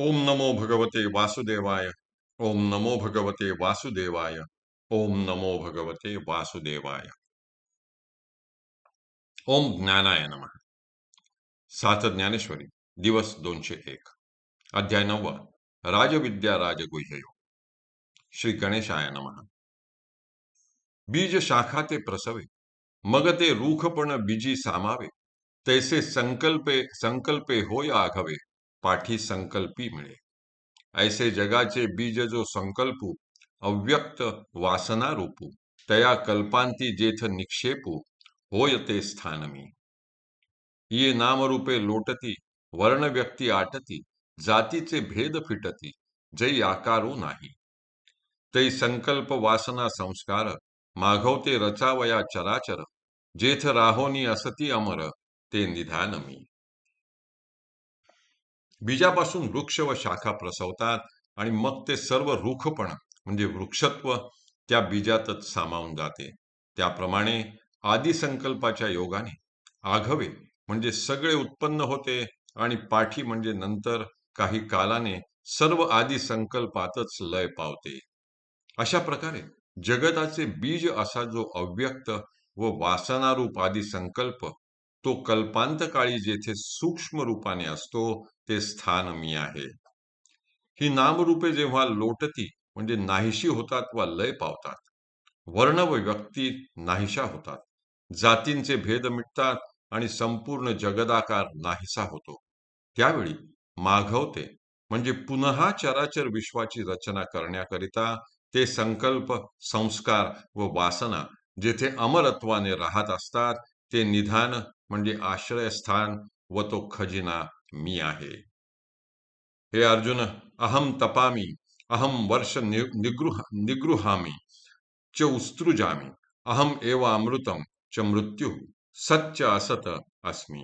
ओम नमो भगवते वासुदेवाय। ओम नमो भगवते वासुदेवाय। ओम नमो भगवते वासुदेवाय। ओम ज्ञानाय नम। सात ज्ञानेश्वरी, दिवस दोनशे एक। अध्याय नववा राजविद्या राजगुह्ययो। श्री गणेशाय नम। बीज शाखा ते प्रसवे मग ते रूखपण बीजी सामावे, तैसे संकल्पे संकल्पे होय आघवे। पाठी संकल्पी मिळे. ऐसे जगाचे बीज जो संकल्पू अव्यक्त वासना रूपू तया कल्पांती जेथ निक्षेपू होय ते स्थानमी. ये नामरूपे लोटती वर्ण व्यक्ती आटती जातीचे भेद फिटती जै आकारू नाही. तै संकल्प वासना संस्कार माघवते रचावया चराचर जेथ राहोनी असती अमर ते निधान मी बीजापासून वृक्ष व शाखा प्रसवतात आणि मग ते सर्व रुखपण म्हणजे वृक्षत्व त्या बीजातच सामावून जाते. त्याप्रमाणे आदिसंकल्पाच्या योगाने आघवे म्हणजे सगळे उत्पन्न होते आणि पाठी म्हणजे नंतर काही कालाने सर्व आदी संकल्पातच लय पावते. अशा प्रकारे जगताचे बीज असा जो अव्यक्त व वासनारूप आदी संकल्प तो कल्पांत काळी जेथे सूक्ष्म रूपाने असतो ते स्थान मी आहे. ही नामरूपे जेव्हा लोटती म्हणजे नाहीशी होतात वा लय पावतात. वर्ण व व्यक्ती नाहीशा होतात. जातींचे भेद मिटतात आणि संपूर्ण जगदाकार नाहीसा होतो. त्यावेळी माघवते म्हणजे पुन्हा चराचर विश्वाची रचना करण्याकरिता ते संकल्प संस्कार व वासना जेथे अमरत्वाने राहत असतात ते निधान म्हणजे आश्रयस्थान व तो खजिना मी आहे. हे अर्जुन अहम तपामी अहम वर्ष निगृह निगृहामी च उस्तृजामी अहम एव अमृतम च मृत्यू सच्च असत अस्मी.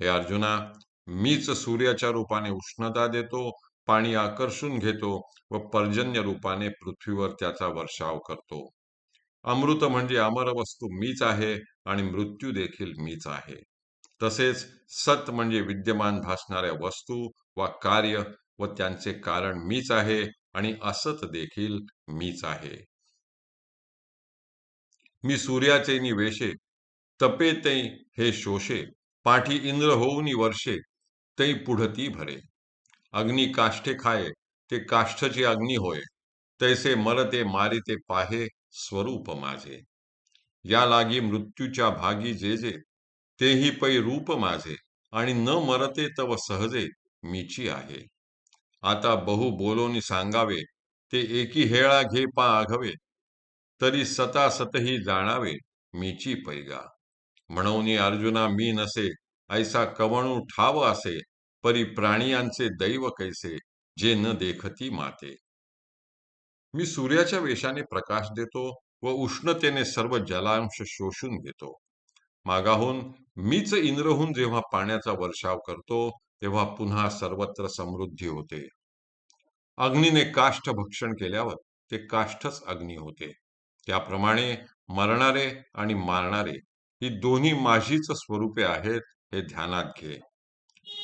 हे अर्जुना मीच सूर्याच्या रूपाने उष्णता देतो पाणी आकर्षून घेतो व पर्जन्य रूपाने पृथ्वीवर त्याचा वर्षाव करतो. अमृत म्हणजे अमर वस्तू मीच आहे आणि मृत्यू देखील मीच आहे. तसेच सत म्हणजे विद्यमान भासणाऱ्या वस्तू वा कार्य व त्यांचे कारण मीच आहे आणि असत देखील मीच आहे. मी सूर्याचे निवेशे तपे तै हे शोषे पाठी इंद्र होऊनी वर्षे तै पुढती भरे. अग्नी काष्ठे खाये ते काष्ठची अग्नी होय तैसे मरते मारिते पाहे स्वरूप माझे. या लागी मृत्यूच्या भागी जे जे तेही पै रूप माझे आणि न मरते तव सहजे मीची आहे. आता बहु बोलोनी सांगावे ते एकी हेळा घे पा आघवे तरी सता सतही जाणावे मीची पैगा. म्हणून अर्जुना मी नसे ऐसा कवणू ठाव असे परी प्राणियांचे दैव कैसे जे न देखती माते. मी सूर्याच्या वेशाने प्रकाश देतो व उष्णतेने सर्व जलांश शोषून घेतो. मागाहून मीच इंद्रहून जेव्हा पाण्याचा वर्षाव करतो तेव्हा पुन्हा सर्वत्र समृद्धी होते. अग्नीने काष्ठ भक्षण केल्यावर ते काष्ठच अग्नी होते. त्याप्रमाणे मरणारे आणि मारणारे ही दोन्ही माझीच स्वरूपे आहेत हे ध्यानात घे.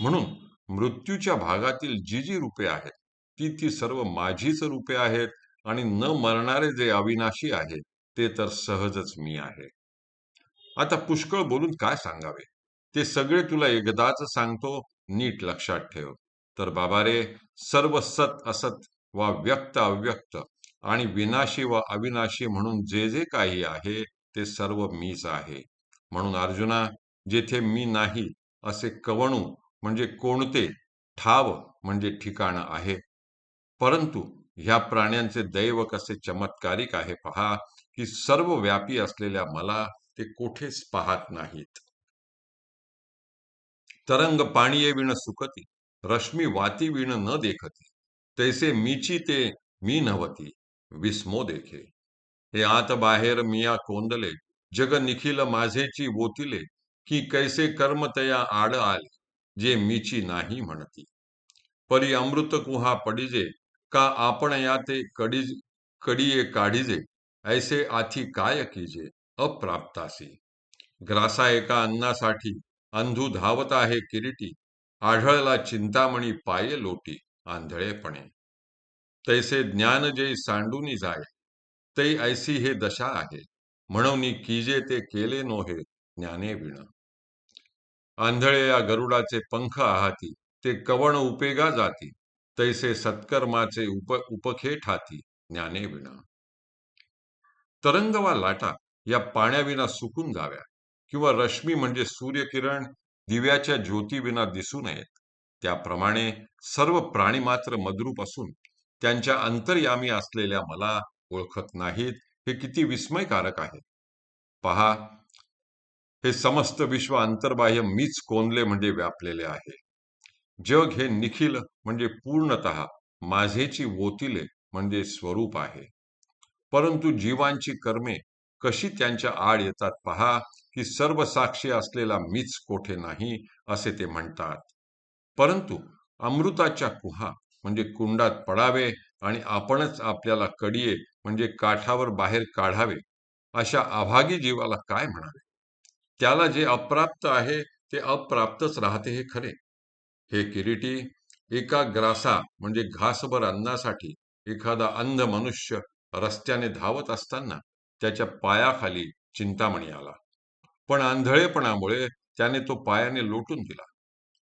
म्हणून मृत्यूच्या भागातील जी जी रूपे आहेत ती ती सर्व माझीच रूपे आहेत आणि न मरणारे जे अविनाशी आहेत ते तर सहजच मी आहे. आता पुष्कळ बोलून काय सांगावे? ते सगळे तुला एकदाच सांगतो नीट लक्षात ठेव. तर बाबा रे सर्व सत असत वा व्यक्त अव्यक्त आणि विनाशी व अविनाशी म्हणून जे जे काही आहे ते सर्व मीच आहे. म्हणून अर्जुना जेथे मी नाही असे कवणू म्हणजे कोणते ठाव म्हणजे ठिकाण आहे. परंतु ह्या प्राण्यांचे दैव कसे चमत्कारिक आहे पहा की सर्व व्यापी असलेल्या मला ते कोठेच पाहत नाहीत. तरंग पाणी विण सुकती रश्मी वाती विण न देखती तैसे मीची ते मी नव्हती विस्मो देखे. हे आत बाहेर मिया कोंदले जग निखिल माझेची वोतिले की कैसे कर्मतया आड आले जे मीची नाही म्हणती. परी अमृत कुहा पडिजे का आपण या ते कडी कडिये काढिजे ऐसे आथी काय कीजे? अप्राप्तासी. ग्रासा एका अन्नासाठी अंधू धावत आहे किरीटी आढळला चिंतामणी पाये लोटी आंधळेपणे. तैसे ज्ञान जे सांडूनी जाय तै ऐसी हे दशा आहे म्हणून कीजे ते केले नोहे ज्ञाने विण. आंधळे या गरुडाचे पंख आहाती ते कवण उपेगा जाती तैसे सत्कर्माचे उप उपखे ठाती ज्ञाने विणा. तरंग वा लाटा या पाण्याविना सुकून जाव्या किंवा रश्मी म्हणजे सूर्यकिरण दिव्याच्या ज्योतीविना दिसू नयेत. त्याप्रमाणे सर्व प्राणी मात्र मद्रूप असून त्यांच्या अंतर्यामी असलेल्या मला ओळखत नाहीत हे किती विस्मयकारक आहे. पहा हे समस्त विश्व अंतर्बाह्य मीच कोंदले म्हणजे व्यापलेले आहे. जग हे निखिल म्हणजे पूर्णत माझेची वोतिले म्हणजे स्वरूप आहे. परंतु जीवांची कर्मे कशी त्यांच्या आड येतात पहा की सर्व साक्षी असलेला मीच कोठे नाही असे ते म्हणतात. परंतु अमृताच्या कुहा म्हणजे कुंडात पडावे आणि आपणच आपल्याला कडिये म्हणजे काठावर बाहेर काढावे अशा अभागी जीवाला काय म्हणावे? त्याला जे अप्राप्त आहे ते अप्राप्तच राहते हे खरे. हे किरीटी एका ग्रासा म्हणजे घासभर अन्नासाठी एखादा अंध मनुष्य रस्त्याने धावत असताना त्याच्या पायाखाली चिंतामणी आला. पण आंधळेपणामुळे त्याने तो पायाने लोटून दिला.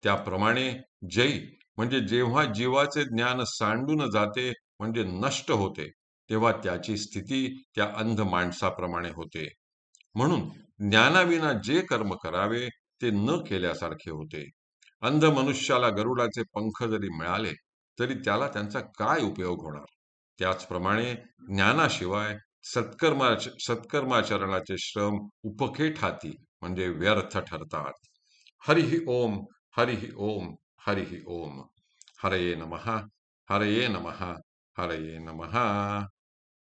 त्याप्रमाणे जै म्हणजे जेव्हा जीवाचे ज्ञान सांडून जाते म्हणजे नष्ट होते तेव्हा त्याची स्थिती त्या अंध माणसाप्रमाणे होते. म्हणून ज्ञानाविना जे कर्म करावे ते न केल्यासारखे होते. अंध मनुष्याला गरुडाचे पंख जरी मिळाले तरी त्याला त्यांचा काय उपयोग होणार? त्याचप्रमाणे ज्ञानाशिवाय सत्कर्मा सत्कर्माचरणाचे श्रम उपखे ठाती म्हणजे व्यर्थ ठरतात. हरिहि ओम हरिहि ओम हरिहि ओम. हरये नमहा हरये नमहा हरये नमहा